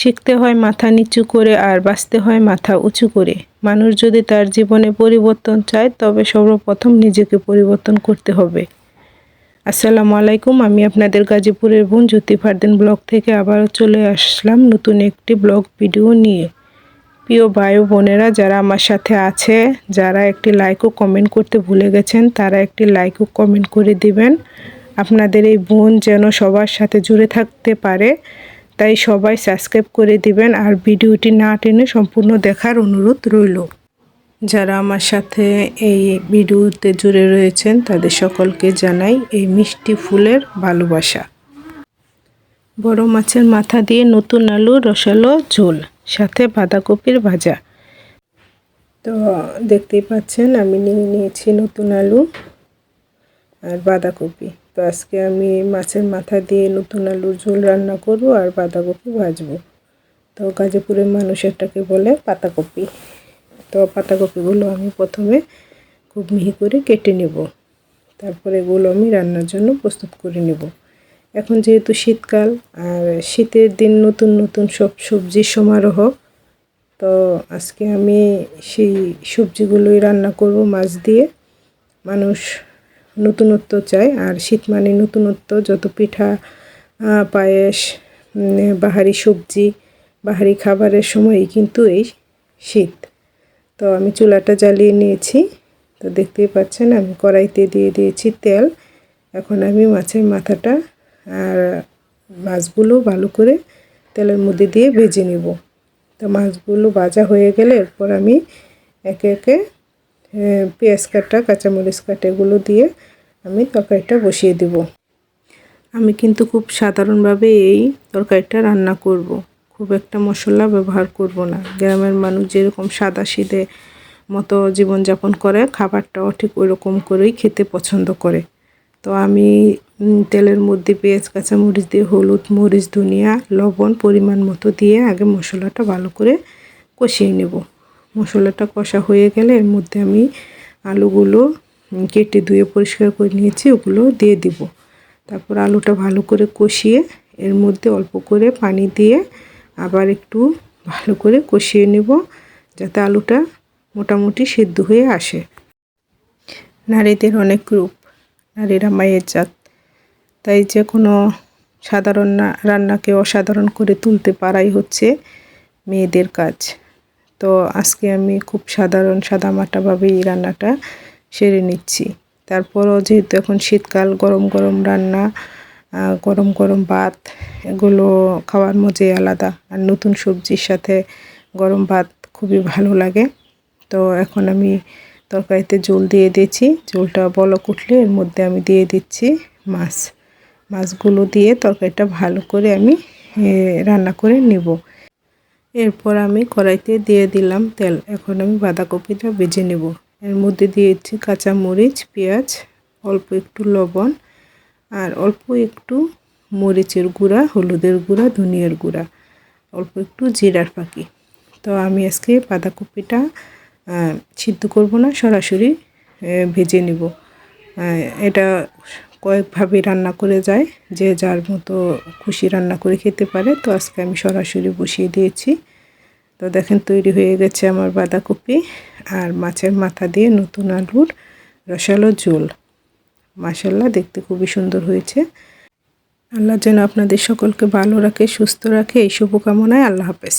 শিখতে হয় মাথা নিচু করে আর বাঁচতে হয় মাথা উঁচু করে। মানুষ যদি তার জীবনে পরিবর্তন চায়, তবে সর্বপ্রথম নিজেকে পরিবর্তন করতে হবে। আসসালামু আলাইকুম, আমি আপনাদের গাজীপুরের বোন জ্যোতি ফারদিন ব্লগ থেকে আবারও চলে আসলাম নতুন একটি ব্লগ ভিডিও নিয়ে। প্রিয় ভাই বোনেরা, যারা আমার সাথে আছে, যারা একটি লাইক ও কমেন্ট করতে ভুলে গেছেন, তারা একটি লাইক ও কমেন্ট করে দিবেন। আপনাদের এই বোন যেন সবার সাথে জুড়ে থাকতে পারে। তাই সবাই সাবস্ক্রাইব করে দিবেন আর ভিডিওটি না টেনে সম্পূর্ণ দেখার অনুরোধ রইল। যারা আমার সাথে এই ভিডিওতে জুড়ে রয়েছেন, তাদের সকলকে জানাই এই মিষ্টি ফুলের ভালোবাসা। বড় মাছের মাথা দিয়ে নতুন আলু রসালো ঝোল, সাথে বাঁধাকপির ভাজা। তো দেখতেই পাচ্ছেন, আমি নিয়ে নিয়েছি নতুন আলু আর বাঁধাকপি। তো আজকে আমি মাছের মাথা দিয়ে নতুন আলুর ঝোল রান্না করব আর বাঁধাকপি ভাজবো। তো গাজীপুরের মানুষ এটাকে বলে পাতাকপি। তো পাতাকপিগুলো আমি প্রথমে খুব মিহি করে কেটে নেব। তারপরে এগুলো আমি রান্নার জন্য প্রস্তুত করে নেব। এখন যেহেতু শীতকাল আর শীতের দিন নতুন নতুন সব সবজির সমারোহ, তো আজকে আমি সেই সবজিগুলোই রান্না করব মাছ দিয়ে। মানুষ নতুনত্ব চায় আর শীত মানে নতুনত্ব, যত পিঠা পায়েস বাহারি সবজি, বাহারি খাবারের সময়ই কিন্তু এই শীত। তো আমি চুলাটা জ্বালিয়ে নিয়েছি। তো দেখতেই পাচ্ছেন, আমি কড়াইতে দিয়ে দিয়েছি তেল। এখন আমি মাছের মাথাটা আর মাছগুলো ভালো করে তেলের মধ্যে দিয়ে ভেজে নেব। তো মাছগুলো ভাজা হয়ে গেলে এরপর আমি একে একে পেঁয়াজ কাটা, কাঁচামরিচ কাটা, এগুলো দিয়ে আমি তরকারিটা বসিয়ে দেব। আমি কিন্তু খুব সাধারণভাবে এই তরকারিটা রান্না করব। খুব একটা মশলা ব্যবহার করব না। গ্রামের মানুষ যেরকম সাদা সিদে মতো জীবনযাপন করে, খাবারটাও ঠিক ওই রকম করেই খেতে পছন্দ করে। তো আমি তেলের মধ্যে পেঁয়াজ, কাঁচামরিচ দিয়ে হলুদ, মরিচ, ধনিয়া, লবণ পরিমাণ মতো দিয়ে আগে মশলাটা ভালো করে কষিয়ে নেব। মশলাটা কষা হয়ে গেলে এর মধ্যে আমি আলুগুলো কেটে ধুয়ে পরিষ্কার করে নিয়েছি, ওগুলো দিয়ে দিব। তারপর আলুটা ভালো করে কষিয়ে এর মধ্যে অল্প করে পানি দিয়ে আবার একটু ভালো করে কষিয়ে নেব যাতে আলুটা মোটামুটি সিদ্ধ হয়ে আসে। নারীদের অনেক রূপ, নারীরা মায়ের জাত। তাই যে কোনো সাধারণ রান্নাকে অসাধারণ করে তুলতে পারাই হচ্ছে মেয়েদের কাজ। তো আজকে আমি খুব সাধারণ সাদামাটাভাবে এই রান্নাটা সেরে নিচ্ছি। তারপরও যেহেতু এখন শীতকাল, গরম গরম রান্না গরম গরম ভাত, এগুলো খাওয়ার মজাই আলাদা। আর নতুন সবজির সাথে গরম ভাত খুবই ভালো লাগে। তো এখন আমি তরকারিতে জল দিয়ে দিয়েছি। জলটা বলক উঠলে এর মধ্যে আমি দিয়ে দিচ্ছি মাছ। মাছগুলো দিয়ে তরকারিটা ভালো করে আমি রান্না করে নেব। এরপর আমি কড়াইতে দিয়ে দিলাম তেল। এখন আমি বাঁধাকপিটা ভেজে নেব। এর মধ্যে দিয়েছি কাঁচা মরিচ, পেঁয়াজ, অল্প একটু লবণ আর অল্প একটু মরিচের গুঁড়া, হলুদের গুঁড়া, ধনিয়ার গুঁড়া, অল্প একটু জিরার পাখি তো আমি আজকে বাঁধাকপিটা সিদ্ধ করব না, সরাসরি ভেজে নেব। এটা কয়েকভাবে রান্না করে যায়, যে যার মতো খুশি রান্না করে খেতে পারে। তো আজকে আমি সরাসরি বসিয়ে দিয়েছি। তো দেখেন তৈরি হয়ে গেছে আমার বাঁধাকপি আর মাছের মাথা দিয়ে নতুন আলুর রসালো ঝোল। মাসাল্লাহ দেখতে খুবই সুন্দর হয়েছে। আল্লাহ যেন আপনাদের সকলকে ভালো রাখে, সুস্থ রাখে। এই শুভকামনায় আল্লাহ হাফেজ।